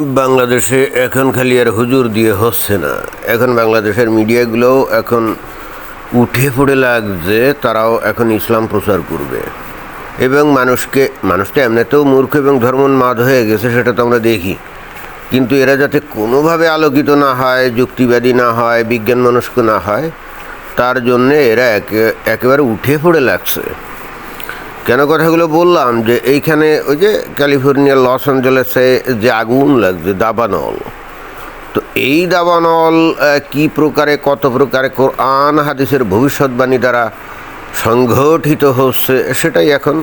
বাংলাদেশে এখন খালি আর হুজুর দিয়ে হচ্ছে না। এখন বাংলাদেশের মিডিয়াগুলোও এখন উঠে পড়ে লাগছে, তারাও এখন ইসলাম প্রচার করবে। এবং মানুষকে, মানুষটা এমনিতেও মূর্খ এবং ধর্মোন্মাদ হয়ে গেছে, সেটা তো আমরা দেখি। কিন্তু এরা যাতে কোনোভাবে আলোকিত না হয়, যুক্তিবাদী না হয় বিজ্ঞান মনস্ক না হয়, তার জন্যে এরা একে, একেবারে উঠে পড়ে লাগছে। কেন কথাগুলো বললাম যে এইখানে ওই যে ক্যালিফোর্নিয়ার লস অ্যাঞ্জেলেসে যে আগুন লাগছে, দাবানল। তো এই দাবানল কি প্রকারে, কত প্রকারে কোরআন, হাদিসের ভবিষ্যৎবাণী দ্বারা সংগঠিত হচ্ছে, সেটাই এখন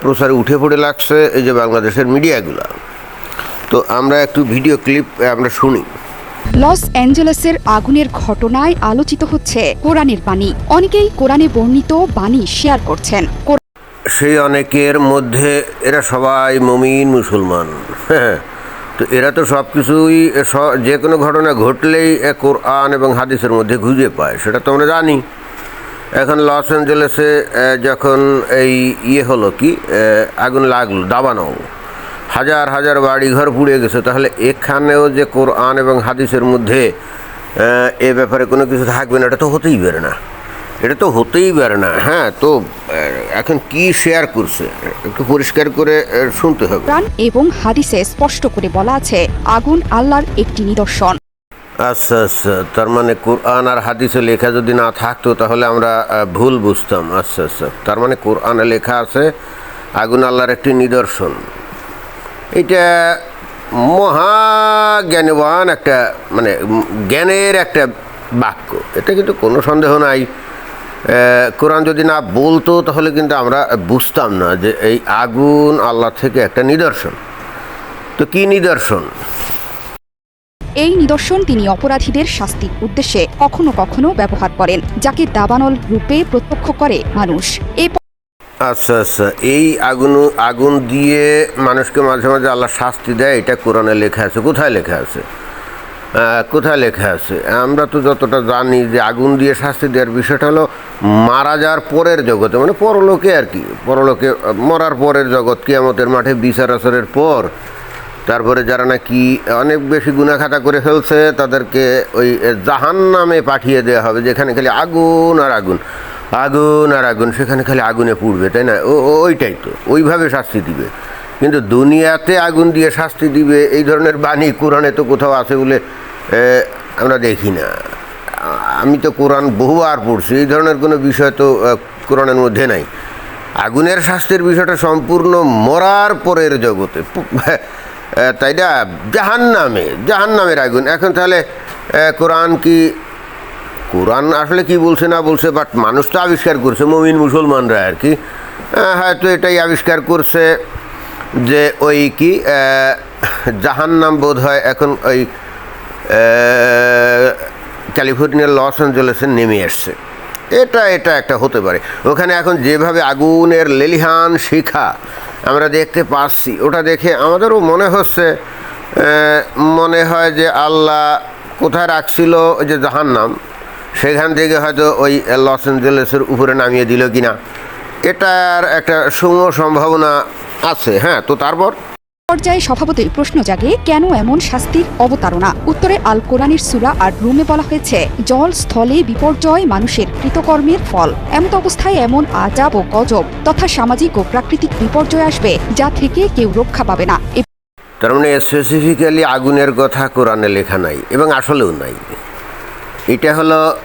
প্রচারে উঠে পড়ে লাগছে এই যে বাংলাদেশের মিডিয়াগুলো। তো আমরা একটু ভিডিও ক্লিপ, আমরা শুনি। লস অ্যাঞ্জেলেসের আগুনের ঘটনায় আলোচিত হচ্ছে কোরআনের বাণী। অনেকেই কোরআনে বর্ণিত বাণী শেয়ার করছেন। সেই অনেকের মধ্যে এরা সবাই মমিন মুসলমান। হ্যাঁ তো এরা তো সব কিছুই যে কোনো ঘটনা ঘটলেই কোরআন এবং হাদিসের মধ্যে খুঁজে পায়, সেটা তো আমরা জানি। এখন লস অ্যাঞ্জেলেসে যখন এই ইয়ে হলো কি আগুন লাগল দাবানো হাজার হাজার বাড়ি ঘর পুড়ে গেছে তাহলে এখানেও যে কোরআন এবং হাদিসের মধ্যে এ ব্যাপারে কোনো কিছু থাকবে না এটা তো হতেই পারে না। এটা তো হতেই পারে না হ্যাঁ তো এখন কি শেয়ার করছে? একটু পরিষ্কার করে শুনতে হবে। কোরআন এবং হাদিসে স্পষ্ট করে বলা আছে আগুন আল্লাহর একটি নিদর্শন। আচ্ছা আচ্ছা তার মানে কোরআন আর হাদিসে লেখা যদি না থাকতো তাহলে আমরা ভুল বুঝতাম। আচ্ছা আচ্ছা তার মানে কোরআনে লেখা আছে আগুন আল্লাহর একটি নিদর্শন। এটা মহা জ্ঞানবান একটা মানে জ্ঞানের একটা বাক্য। এটা কিন্তু কোনো সন্দেহ নাই। কোরআন যদি না বলতো, তাহলে কিন্তু আমরা বুঝতাম না যে এই আগুন আল্লাহ থেকে একটা নিদর্শন। তো কি নিদর্শন? এই নিদর্শন তিনি অপরাধীদের শাস্তির উদ্দেশ্যে কখনো কখনো ব্যবহার করেন, যাকে দাবানল রূপে প্রত্যক্ষ করে মানুষ। এই আচ্ছা আচ্ছা। এই আগুন আগুন দিয়ে মানুষকে মাঝে মাঝে আল্লাহ শাস্তি দেয়, এটা কোরআনে লেখা আছে। কোথায় লেখা আছে? কোথায় লেখা আছে? আমরা তো যতটা জানি যে আগুন দিয়ে শাস্তি দেওয়ার বিষয়টা হলো মারা যাওয়ার পরের জগতে মানে পরলোকে আর কি। পরলোকে, মরার পরের জগৎ, কিয়ামতের মাঠে বিচার আচরের পর, তারপরে যারা নাকি অনেক বেশি গুণাখাতা করে ফেলছে, তাদেরকে ওই জাহান নামে পাঠিয়ে দেওয়া হবে, যেখানে খালি আগুন আর আগুন। আগুন আর আগুন, সেখানে খালি আগুনে পুড়বে, তাই না? ও ওইটাই তো, ওইভাবে শাস্তি দিবে। কিন্তু দুনিয়াতে আগুন দিয়ে শাস্তি দিবে, এই ধরনের বাণী কোরআনে তো কোথাও আছে বলে আমরা দেখি না। আমি তো কোরআন বহুবার পড়ছি, এই ধরনের কোনো বিষয় তো কোরআনের মধ্যে নাই। আগুনের শাস্তির বিষয়টা সম্পূর্ণ মরার পরের জগতে। তাই না? জাহান নামে জাহান নামের আগুন। এখন তাহলে কোরআন কি কোরআন আসলে কি বলছে না বলছে বাট মানুষ তো আবিষ্কার করছে, মমিন মুসলমানরা আর কি। হয়তো এটাই আবিষ্কার করছে যে ওই কি জাহান নাম বোধ হয় এখন ওই ক্যালিফোর্নিয়ার লস অ্যাঞ্জেলেসে নেমে আসছে। এটা এটা একটা হতে পারে। ওখানে এখন যেভাবে আগুনের লেলিহান শিখা আমরা দেখতে পাচ্ছি ওটা দেখে আমাদেরও মনে হচ্ছে মনে হয় যে আল্লাহ কোথায় রাখছিল যে জাহান্নাম। সেখান থেকে হয়তো ওই লস অ্যাঞ্জেলেসের উপরে নামিয়ে দিল কিনা এটার একটা সুম সম্ভাবনা আছে হ্যাঁ তো তারপর? পর্যায়ে স্বভাবতই প্রশ্ন জাগে কেন এমন শাস্তির অবতারণা? উত্তরে আল কোরআনের সুরা আর রুমে বলা হয়েছে জল স্থলে বিপর্যয় মানুষের কৃতকর্মের ফল। এমত অবস্থায় এমন আজাব ও গজব তথা সামাজিক ও প্রাকৃতিক বিপর্যয় আসবে যা থেকে কেউ রক্ষা পাবে না। তার মানে স্পেসিফিক্যালি আগুনের কথা কোরআনে লেখা নাই এবং আসলেও নাই। এটা হলো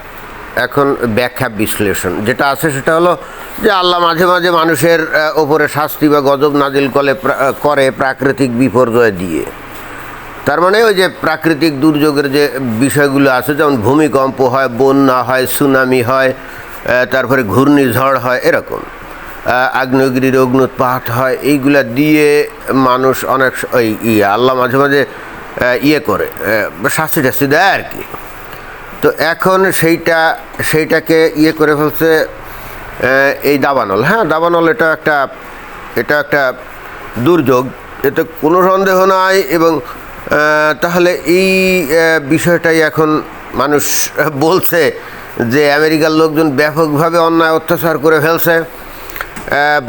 এখন ব্যাখ্যা বিশ্লেষণ। যেটা আছে সেটা হলো যে আল্লাহ মাঝে মাঝে মানুষের ওপরে শাস্তি বা গজব নাজিল প্রা- করে প্রাকৃতিক বিপর্যয় দিয়ে। তার মানে ওই যে প্রাকৃতিক দুর্যোগের যে বিষয়গুলো আছে, যেমন ভূমিকম্প হয়, বন্যা হয়, সুনামি হয় তারপরে ঘূর্ণিঝড় হয়, এরকম। আগ্নেয়গিরির অগ্নুৎপাত হয়, এইগুলা দিয়ে মানুষ অনেক ওই ইয়ে আল্লাহ মাঝে মাঝে ইয়ে করে শাস্তি টাস্তি দেয় আর কি। তো এখন সেইটা, সেইটাকে ইয়ে করে ফেলছে এই দাবানল। হ্যাঁ দাবানল এটা একটা এটা একটা দুর্যোগ। এতে কোনো সন্দেহ নাই এবং তাহলে এই বিষয়টাই এখন মানুষ বলছে যে আমেরিকার লোকজন ব্যাপকভাবে অন্যায় অত্যাচার করে ফেলছে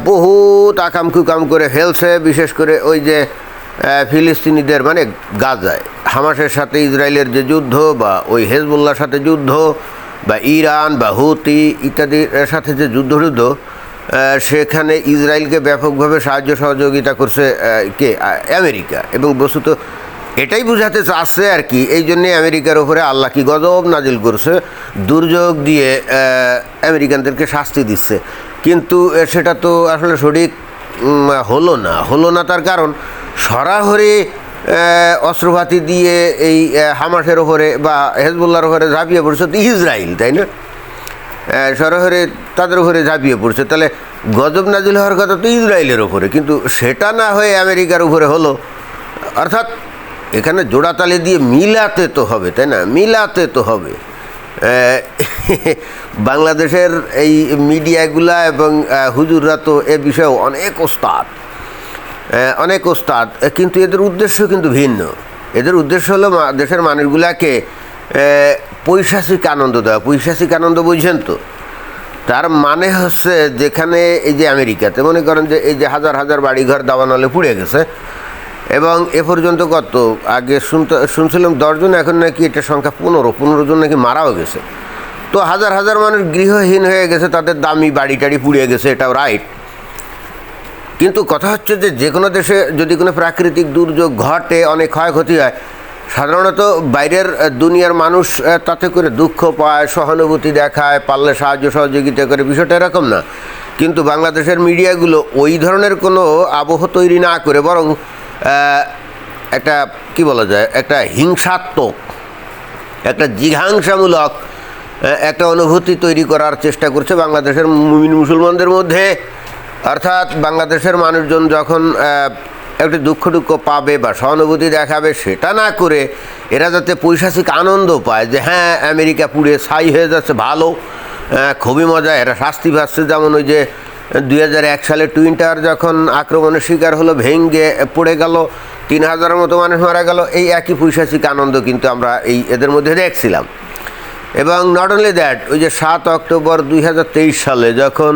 বহুত আকাম কুকাম করে ফেলছে, বিশেষ করে ওই যে ফিলিস্তিনিদের মানে গাজায়। হামাসের সাথে ইসরায়েলের যে যুদ্ধ বা ওই হেজবুল্লার সাথে যুদ্ধ বা ইরান বা হুতি ইত্যাদির সাথে যে যুদ্ধ যুদ্ধ সেখানে ইসরায়েলকে ব্যাপকভাবে সাহায্য সহযোগিতা করছে কে? আমেরিকা। এবং বস্তুত এটাই বোঝাতে চাচ্ছে আর কি, এই জন্যে আমেরিকার ওপরে আল্লাহ কি গজব নাজিল করছে, দুর্যোগ দিয়ে আমেরিকানদেরকে শাস্তি দিচ্ছে। কিন্তু সেটা তো আসলে সঠিক হলো না। হলো না তার কারণ সরাসরি আহ, অস্ত্রপাতি দিয়ে এই হামাসের ওপরে বা হেজবুল্লার ওপরে ঝাঁপিয়ে পড়ছে তো ইসরায়েল তাই না? আহ, সরাসরি তাদের ওপরে ঝাঁপিয়ে পড়ছে। তাহলে গজব নাজিল হওয়ার কথা তো ইসরায়েলের ওপরে কিন্তু সেটা না হয়ে আমেরিকার উপরে হলো। অর্থাৎ এখানে জোড়াতালি দিয়ে মিলাতে তো হবে তাই না? মিলাতে তো হবে। বাংলাদেশের এই মিডিয়াগুলা এবং হুজুররা তো এ বিষয়ে অনেক ওস্তাদ। অনেক ওস্তাদ কিন্তু এদের উদ্দেশ্য কিন্তু ভিন্ন। এদের উদ্দেশ্য হলো দেশের মানুষগুলাকে আহ, পৈশাচিক আনন্দ দেওয়া। পৈশাচিক আনন্দ বুঝছেন তো? তার মানে হচ্ছে যেখানে এই যে আমেরিকাতে মনে করেন যে এই যে হাজার হাজার বাড়িঘর দাবানলে পুড়ে গেছে এবং এ পর্যন্ত কত? আগে শুনতে শুনছিলাম দশজন এখন নাকি এটা সংখ্যা পনেরো পনেরো জন নাকি মারাও গেছে। তো হাজার হাজার মানুষ গৃহহীন হয়ে গেছে তাদের দামি বাড়ি টাড়ি পুড়িয়ে গেছে এটাও রাইট কিন্তু কথা হচ্ছে যে যে কোনো দেশে যদি কোনো প্রাকৃতিক দুর্যোগ ঘটে, অনেক ক্ষয়ক্ষতি হয়, সাধারণত বাইরের দুনিয়ার মানুষ তাতে করে দুঃখ পায়, সহানুভূতি দেখায়, পারলে সাহায্য সহযোগিতা করে। বিষয়টা এরকম না। কিন্তু বাংলাদেশের মিডিয়াগুলো ওই ধরনের কোনো আবহ তৈরি না করে, বরং একটা, কি বলা যায়, একটা হিংসাত্মক, একটা জিঘাংসামূলক একটা অনুভূতি তৈরি করার চেষ্টা করছে বাংলাদেশের মুমিন মুসলমানদের মধ্যে। অর্থাৎ বাংলাদেশের মানুষজন যখন একটি দুঃখ দুঃখ পাবে বা সহানুভূতি দেখাবে, সেটা না করে এরা যাতে পৈশাচিক আনন্দ পায় যে হ্যাঁ আমেরিকা পুড়ে ছাই হয়ে যাচ্ছে, ভালো খুবই মজা। এরা শাস্তি পাচ্ছে, যেমন ওই যে দুই হাজার এক সালে টুইন্টার যখন আক্রমণের শিকার হলো ভেঙ্গে পড়ে গেল, তিন হাজারের মতো মানুষ মারা গেল, এই একই পৈশাচিক আনন্দ কিন্তু আমরা এই এদের মধ্যে দেখছিলাম। এবং নট অনলি দ্যাট ওই যে সাত অক্টোবর দুই হাজার তেইশ সালে যখন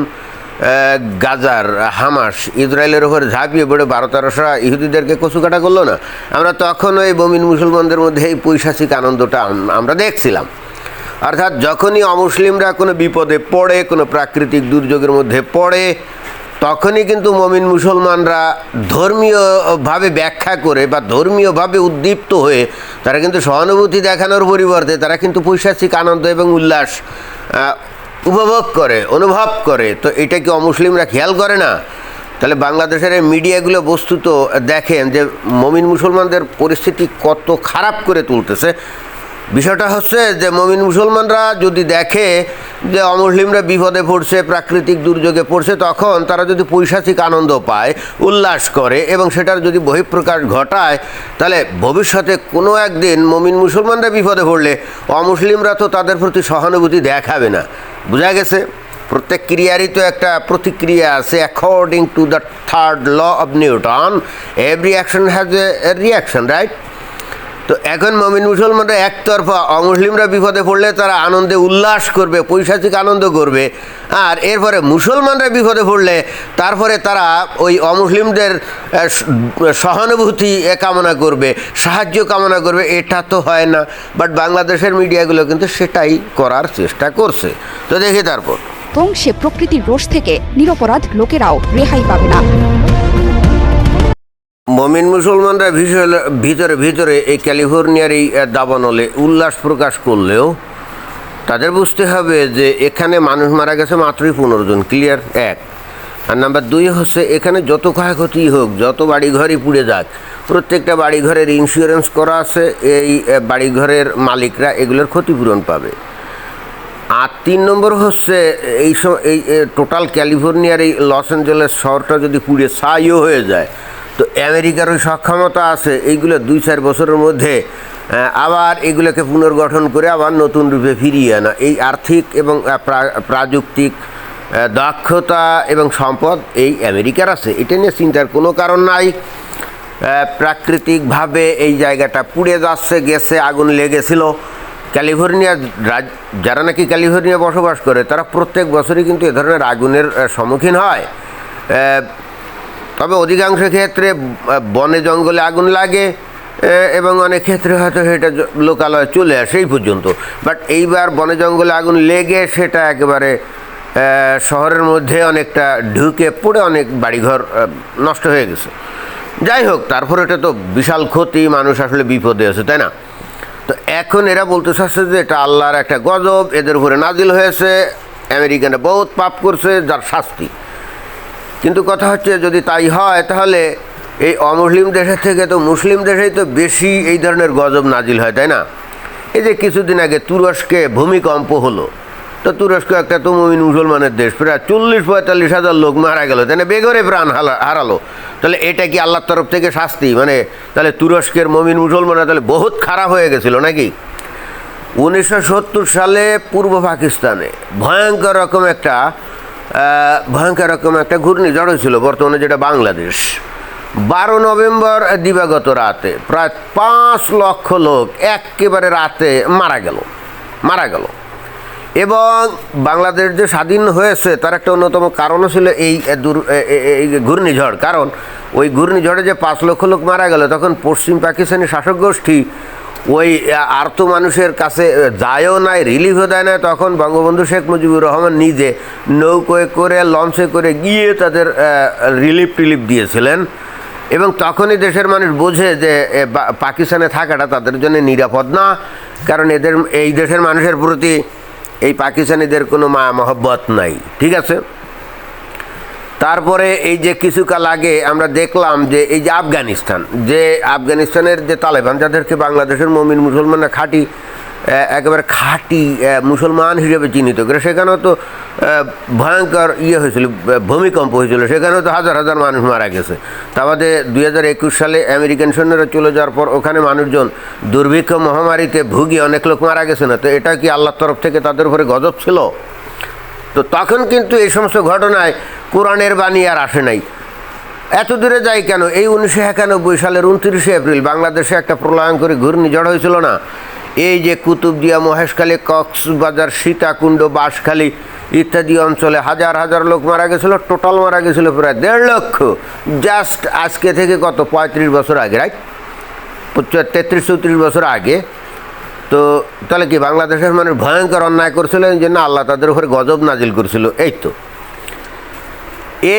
গাজার, হামাস, ইসরায়েলের ওপর ঝাঁপিয়ে পড়ে বারো তেরোশো ইহুদিদেরকে কচুকাটা করল না? আমরা তখন ওই বমিন মুসলমানদের মধ্যে এই পৈশাচিক আনন্দটা আমরা দেখছিলাম। অর্থাৎ যখনই অমুসলিমরা কোনো বিপদে পড়ে, কোনো প্রাকৃতিক দুর্যোগের মধ্যে পড়ে, তখনই কিন্তু মমিন মুসলমানরা ধর্মীয়ভাবে ব্যাখ্যা করে বা ধর্মীয়ভাবে উদ্দীপ্ত হয়ে তারা কিন্তু সহানুভূতি দেখানোর পরিবর্তে তারা কিন্তু পৈশাচিক আনন্দ এবং উল্লাস উপভোগ করে, অনুভব করে, তো এটা কি অমুসলিমরা খেয়াল করে না? তাহলে বাংলাদেশের এই মিডিয়াগুলো বস্তুত দেখেন যে মমিন মুসলমানদের পরিস্থিতি কত খারাপ করে তুলতেছে। বিষয়টা হচ্ছে যে মমিন মুসলমানরা যদি দেখে যে অমুসলিমরা বিপদে পড়ছে, প্রাকৃতিক দুর্যোগে পড়ছে, তখন তারা যদি পৈশাচিক আনন্দ পায়, উল্লাস করে এবং সেটার যদি বহিঃপ্রকাশ ঘটায়, তাহলে ভবিষ্যতে কোনো একদিন মমিন মুসলমানরা বিপদে পড়লে অমুসলিমরা তো তাদের প্রতি সহানুভূতি দেখাবে না। বোঝা গেছে? প্রত্যেক ক্রিয়ারই তো একটা প্রতিক্রিয়া আছে according to the third law of Newton every action has a reaction right তো এখন মমিন মুসলমানরা একতরফা অমুসলিমরা বিপদে পড়লে তারা আনন্দে উল্লাস করবে, পৈশাচিক আনন্দ করবে। আর এরপরে মুসলমানরা বিপদে পড়লে তারপরে তারা ওই অমুসলিমদের সহানুভূতি কামনা করবে, সাহায্য কামনা করবে, এটা তো হয় না। বাট বাংলাদেশের মিডিয়াগুলো কিন্তু সেটাই করার চেষ্টা করছে। তো দেখি তারপর। এবং সে প্রকৃতির রোষ থেকে নিরপরাধ লোকেরাও রেহাই পাবে না। মমিন মুসলমানরা ভিতরে ভিতরে এই ক্যালিফোর্নিয়ার এই দাবানলে উল্লাস প্রকাশ করলেও তাদের বুঝতে হবে যে এখানে মানুষ মারা গেছে মাত্রই পনেরো জন, ক্লিয়ার? এক। আর নাম্বার দুই হচ্ছে এখানে যত ক্ষয়ক্ষতি হোক, যত বাড়িঘরই পুড়ে যাক, প্রত্যেকটা বাড়িঘরের ইন্স্যুরেন্স করা আছে, এই বাড়িঘরের মালিকরা এগুলোর ক্ষতিপূরণ পাবে। আর তিন নম্বর হচ্ছে এই সম- এই টোটাল ক্যালিফোর্নিয়ার এই লস অ্যাঞ্জেলেস শহরটা যদি পুড়ে ছাইও হয়ে যায় তো আমেরিকার ওই সক্ষমতা আছে এইগুলো দুই চার বছরের মধ্যে আবার এগুলোকে পুনর্গঠন করে আবার নতুন রূপে ফিরিয়ে আনা। এই আর্থিক এবং প্রাযুক্তিক দক্ষতা এবং সম্পদ এই আমেরিকার আছে। এটা নিয়ে চিন্তার কোনো কারণ নাই। প্রাকৃতিকভাবে এই জায়গাটা পুড়ে যাচ্ছে, গেছে, আগুন লেগেছিল। ক্যালিফোর্নিয়া যারা নাকি ক্যালিফোর্নিয়া বসবাস করে, তারা প্রত্যেক বছরই কিন্তু এ ধরনের আগুনের সম্মুখীন হয়। তবে অধিকাংশ ক্ষেত্রে বনে জঙ্গলে আগুন লাগে এবং অনেক ক্ষেত্রে হয়তো সেটা লোকালয়ে চলে আসে এই পর্যন্ত। বাট এইবার বনে জঙ্গলে আগুন লেগে সেটা একেবারে শহরের মধ্যে অনেকটা ঢুকে পড়ে অনেক বাড়িঘর নষ্ট হয়ে গেছে। যাই হোক, তারপর এটা তো বিশাল ক্ষতি, মানুষ আসলে বিপদে আছে, তাই না? তো এখন এরা বলতে চাচ্ছে যে এটা আল্লাহর একটা গজব, এদের উপরে নাজিল হয়েছে আমেরিকানে বহুত পাপ করছে, যার শাস্তি। কিন্তু কথা হচ্ছে যদি তাই হয়, তাহলে এই অমুসলিম দেশের থেকে তো মুসলিম দেশেই তো বেশি এই ধরনের গজব নাজিল হয়, তাই না? এই যে কিছুদিন আগে তুরস্কে ভূমিকম্প হলো, তো তুরস্ক একটা তো মুমিন মুসলমানের দেশ, প্রায় চল্লিশ পঁয়তাল্লিশ হাজার লোক মারা গেল, তাই না? বেগরে প্রাণ হারালো। তাহলে এটা কি আল্লাহর তরফ থেকে শাস্তি? মানে তাহলে তুরস্কের মমিন মুসলমানরা তাহলে বহুত খারাপ হয়ে গেছিল নাকি? উনিশশো সত্তর সালে পূর্ব পাকিস্তানে ভয়ঙ্কর রকম একটা ভয়ঙ্কর রকম একটা ঘূর্ণিঝড় হয়েছিল বর্তমানে যেটা বাংলাদেশ। বারো নভেম্বর দিবাগত রাতে প্রায় পাঁচ লক্ষ লোক একেবারে রাতে মারা গেল মারা গেল। এবং বাংলাদেশ যে স্বাধীন হয়েছে তার একটা অন্যতম কারণও ছিল এই এই ঘূর্ণিঝড়। কারণ ওই ঘূর্ণিঝড়ে যে পাঁচ লক্ষ লোক মারা গেল, তখন পশ্চিম পাকিস্তানি শাসক গোষ্ঠী ওই আর্ত মানুষের কাছে যায়ও নাই রিলিফও দেয় না তখন বঙ্গবন্ধু শেখ মুজিবুর রহমান নিজে নৌকোয় করে, লঞ্চে করে গিয়ে তাদের রিলিফ টিলিফ দিয়েছিলেন। এবং তখনই দেশের মানুষ বোঝে যে পাকিস্তানে থাকাটা তাদের জন্য নিরাপদ না। কারণ এদের, এই দেশের মানুষের প্রতি এই পাকিস্তানিদের কোনো মা মহব্বত নাই। ঠিক আছে? তারপরে এই যে কিছুকাল আগে আমরা দেখলাম যে এই যে আফগানিস্তান, যে আফগানিস্তানের যে তালেবান, যাদেরকে বাংলাদেশের মমিন মুসলমানরা খাঁটি একেবারে খাঁটি মুসলমান হিসেবে চিহ্নিত করে, সেখানেও তো ভয়ঙ্কর ইয়ে হয়েছিল ভূমিকম্প হয়েছিল, সেখানেও তো হাজার হাজার মানুষ মারা গেছে। তা বাদে একুশ সালে আমেরিকান সৈন্যরা চলে যাওয়ার পর ওখানে মানুষজন দুর্ভিক্ষ মহামারীতে ভুগিয়ে অনেক লোক মারা গেছে না, তো এটা কি আল্লাহর তরফ থেকে তাদের উপরে গজব ছিল? তো তখন কিন্তু এই সমস্ত ঘটনায় কোরআনের বাণী আর আসে নাই। এত দূরে যাই কেন? এই উনিশশো একানব্বই সালের উনত্রিশে এপ্রিল বাংলাদেশে একটা প্রলয়ঙ্করী ঘূর্ণিঝড় হয়েছিল না? এই যে কুতুবদিয়া, মহেশখালী, কক্সবাজার, সীতাকুণ্ড, বাঁশখালী ইত্যাদি অঞ্চলে হাজার হাজার লোক মারা গেছিল, টোটাল মারা গেছিল প্রায় দেড় লক্ষ। জাস্ট আজকে থেকে কত পঁয়ত্রিশ বছর আগে, রাইট? তেত্রিশ, চৌত্রিশ বছর আগে তো তাহলে কি বাংলাদেশের মানুষ ভয়ঙ্কর অন্যায় করছিল? এই জন্য আল্লাহ তাদের উপরে গজব নাজিল করছিল। এই তো।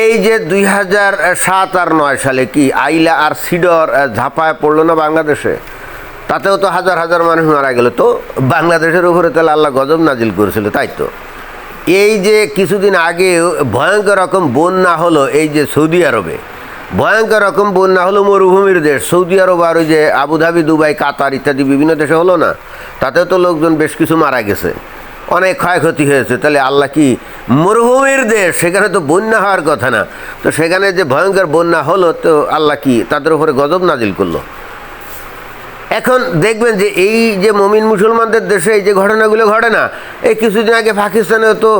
এই যে দুই হাজার সাত আর নয় সালে কি আইলা আর সিডর ঝাঁপায় পড়ল না বাংলাদেশে? তাতেও তো হাজার হাজার মানুষ মারা গেল। তো বাংলাদেশের উপরে তাহলে আল্লাহ গজব নাজিল করেছিল, তাই তো? এই যে কিছুদিন আগে ভয়ঙ্কর রকম বন্যা হলো এই যে সৌদি আরবে। ভয়ঙ্কর রকম বন্যা হলো মরুভূমির দেশ। সৌদি আরব আর ওই যে আবুধাবি, দুবাই, কাতার ইত্যাদি বিভিন্ন দেশে হলো না? তাতেও তো লোকজন বেশ কিছু মারা গেছে। অনেক ক্ষয়ক্ষতি হয়েছে। তাহলে আল্লাহ কি মরুভূমির দেশ? সেখানে তো বন্যা হওয়ার কথা না। তো সেখানে যে ভয়ঙ্কর বন্যা হলো, তো আল্লাহ কি তাদের উপরে গজব নাজিল করল? এখন দেখবেন যে এই যে মমিন মুসলমানদের দেশে এই যে ঘটনাগুলো ঘটে না, এই কিছুদিন আগে পাকিস্তানেও তো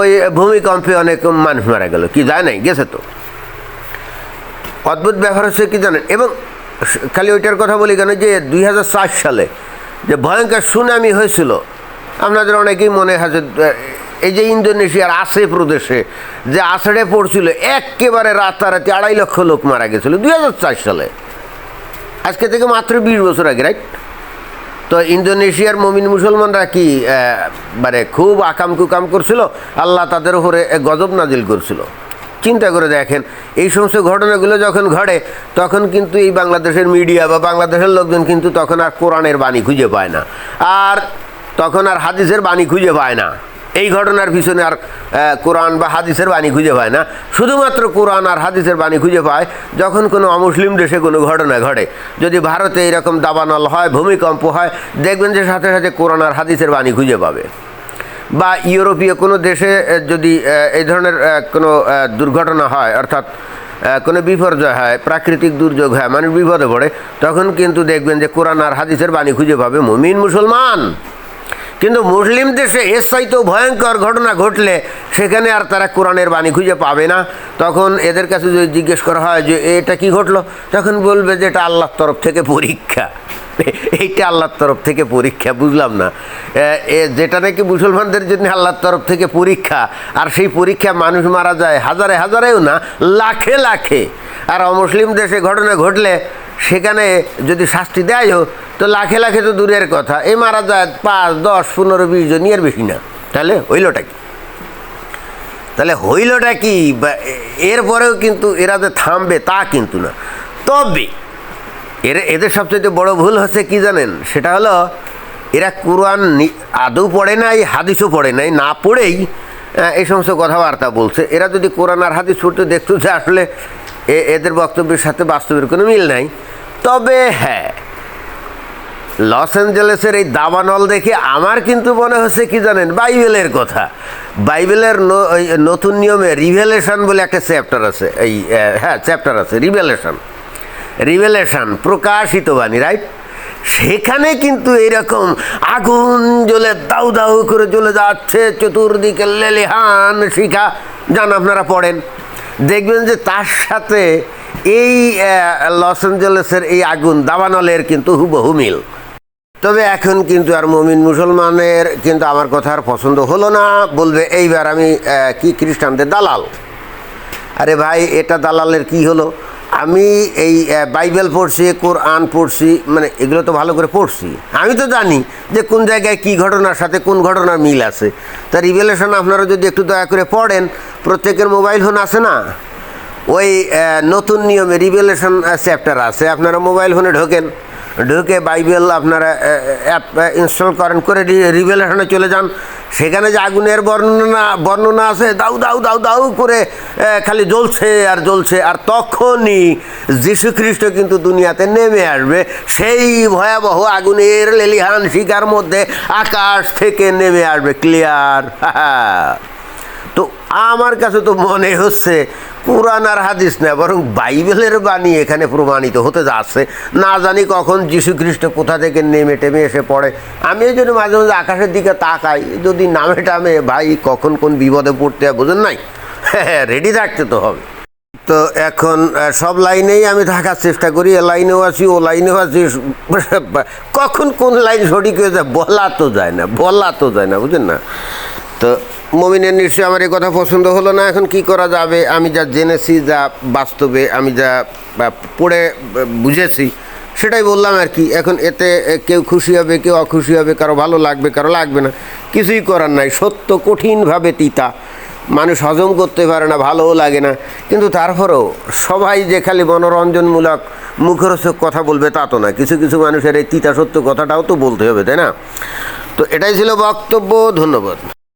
ওই ভূমিকম্পে অনেক মানুষ মারা গেল। কি যায় নাই? গেছে তো। অদ্ভুত ব্যাপার হচ্ছে কি জানেন? এবং খালি ওইটার কথা বলি কেন যে দুই হাজার চার সালে যে ভয়ঙ্কর সুনামি হয়েছিল। আপনাদের অনেকেই মনে আছে এই যে ইন্দোনেশিয়ার আসে প্রদেশে যে আষাঢ়ে পড়ছিল, একেবারে রাতারাতি আড়াই লক্ষ লোক মারা গেছিল দুই হাজার চার সালে। আজকে থেকে মাত্র বিশ বছর আগে রাইট তো ইন্দোনেশিয়ার মমিন মুসলমানরা কি মানে খুব আকাম কুকাম করছিল? আল্লাহ তাদের উপরে গজব নাজিল করছিল। চিন্তা করে দেখেন। এই সমস্ত ঘটনাগুলো যখন ঘটে, তখন কিন্তু এই বাংলাদেশের মিডিয়া বা বাংলাদেশের লোকজন কিন্তু তখন আর কোরআনের বাণী খুঁজে পায় না। আর তখন আর হাদিসের বাণী খুঁজে পায় না। এই ঘটনার পিছনে আর কোরআন বা হাদিসের বাণী খুঁজে পায় না। শুধুমাত্র কোরআন আর হাদিসের বাণী খুঁজে পায় যখন কোনো অমুসলিম দেশে কোনো ঘটনা ঘটে। যদি ভারতে এরকম দাবানল হয়, ভূমিকম্প হয়, দেখবেন যে সাথে সাথে কোরআন আর হাদিসের বাণী খুঁজে পাবে। বা ইউরোপীয় কোনো দেশে যদি এই ধরনের কোনো দুর্ঘটনা হয়, অর্থাৎ কোনো বিপর্যয় হয়, প্রাকৃতিক দুর্যোগ হয়, মানুষ বিপদে পড়ে, তখন কিন্তু দেখবেন যে কোরআন আর হাদিসের বাণী খুঁজে পাবে মুমিন মুসলমান। কিন্তু মুসলিম দেশে এর চাইতেও ভয়ঙ্কর ঘটনা ঘটলে, সেখানে আর তারা কোরআনের বাণী খুঁজে পাবে না। তখন এদের কাছে যদি জিজ্ঞেস করা হয় যে, এটা কি ঘটলো? তখন বলবে যে, এটা আল্লাহর তরফ থেকে পরীক্ষা। এইটা আল্লাহর তরফ থেকে পরীক্ষা, বুঝলাম না। যেটা নাকি মুসলমানদের জন্য আল্লাহর তরফ থেকে পরীক্ষা, আর সেই পরীক্ষা মানুষ মারা যায় হাজারে হাজারেও না, লাখে লাখে। আর অমুসলিম দেশে ঘটনা ঘটলে সেখানে যদি শাস্তি দেয়ও, তো লাখে লাখে তো দূরের কথা। এ মারা যায় পাঁচ, দশ, পনেরো, বিশ জন এর বেশি না। তাহলে হইলটা কি? তাহলে হইলটা কি? এরপরেও কিন্তু এরা যে থামবে তা কিন্তু না। তবে এর, এদের সবচেয়ে বড় ভুল হচ্ছে কি জানেন? সেটা হলো, এরা কোরআন আদৌ পড়ে নাই, হাদিসও পড়ে নাই, না পড়েই এই সমস্ত কথাবার্তা বলছে। এরা যদি কোরআন আর হাদিস পড়তে দেখতো যে আসলে এদের বক্তব্যের সাথে বাস্তবের কোনো মিল নাই। তবে হ্যাঁ লস অ্যাঞ্জেলেসের এই দাবানল দেখে আমার কিন্তু মনে হচ্ছে কি জানেন, বাইবেলের কথা। বাইবেলের নতুন নিয়মে রিভেলেশন বলে একটা চ্যাপ্টার আছে, এই হ্যাঁ চ্যাপ্টার আছে, রিভেলেশন। রিভেলেশন প্রকাশিত বাণী রাইট সেখানে কিন্তু এরকম আগুন জ্বলে, দাউ দাউ করে জ্বলে যাচ্ছে চতুর্দিকে লেলিহান শিখা। যান আপনারা পড়েন। দেখবেন যে তার সাথে এই লস অ্যাঞ্জেলেসের এই আগুন, দাবানলের কিন্তু হুবহু মিল। তবে এখন কিন্তু আর মমিন মুসলমানের কিন্তু আমার কথা আর পছন্দ হলো না। বলবে, এইবার আমি কি খ্রিস্টানদের দালাল? আরে ভাই, এটা দালালের কি হলো? আমি এই বাইবেল পড়ছি, কোরআন পড়ছি মানে এগুলো তো ভালো করে পড়ছি। আমি তো জানি যে কোন জায়গায় কি ঘটনার সাথে কোন ঘটনার মিল আছে। তা রিভেলেশন আপনারা যদি একটু দয়া করে পড়েন, প্রত্যেকের মোবাইল ফোন আছে না? ওই নতুন নিয়মে রিভেলেশন চ্যাপ্টার আছে। আপনারা মোবাইল ফোনে ঢোকেন। ঢুকে বাইবেল আপনারা অ্যাপ ইনস্টল করেন, করে রিভেলেশনে চলে যান। সেখানে যে আগুনের বর্ণনা বর্ণনা আছে, দাউ দাউ দাউ দাউ করে খালি জ্বলছে আর জ্বলছে। আর তখনই যীশু খ্রিস্ট কিন্তু দুনিয়াতে নেমে আসবে। সেই ভয়াবহ আগুনের লেলিহান শিকার মধ্যে আকাশ থেকে নেমে আসবে। ক্লিয়ার তো আমার কাছে তো মনে হচ্ছে কোরআন আর হাদিস না, বরং বাইবেলের বাণী এখানে প্রমাণিত হতে যাচ্ছে। না জানি কখন যীশু খ্রিস্ট কোথা থেকে নেমে টেমে এসে পড়ে। আমি এই জন্য মাঝে মাঝে আকাশের দিকে তাকাই, যদি নামে টামে, ভাই, কখন কোন বিপদে পড়তে হয় বোঝেন নাই? হ্যাঁ রেডি থাকতে তো হবে। তো এখন সব লাইনেই আমি থাকার চেষ্টা করি, এ লাইনেও আছি, ও লাইনেও আছি, কখন কোন লাইন সঠিক হয়ে যায় বলা তো যায় না, বলা তো যায় না বুঝলেন না? তো মমিনের নিশ্চয়ই আমার এই কথা পছন্দ হলো না। এখন কি করা যাবে? আমি যা জেনেছি, যা বাস্তবে, আমি যা পড়ে বুঝেছি, সেটাই বললাম আর কি। এখন এতে কেউ খুশি হবে, কেউ অখুশি হবে, কারও ভালো লাগবে, কারও লাগবে না। কিছুই করার নাই। সত্য কঠিনভাবে তিতা। মানুষ হজম করতে পারে না, ভালোও লাগে না। কিন্তু তারপরেও সবাই যে খালি মনোরঞ্জনমূলক, মুখরোচক কথা বলবে তা তো না। কিছু কিছু মানুষের এই তিতা সত্য কথাটাও তো বলতে হবে, তাই না? তো এটাই ছিল বক্তব্য। ধন্যবাদ।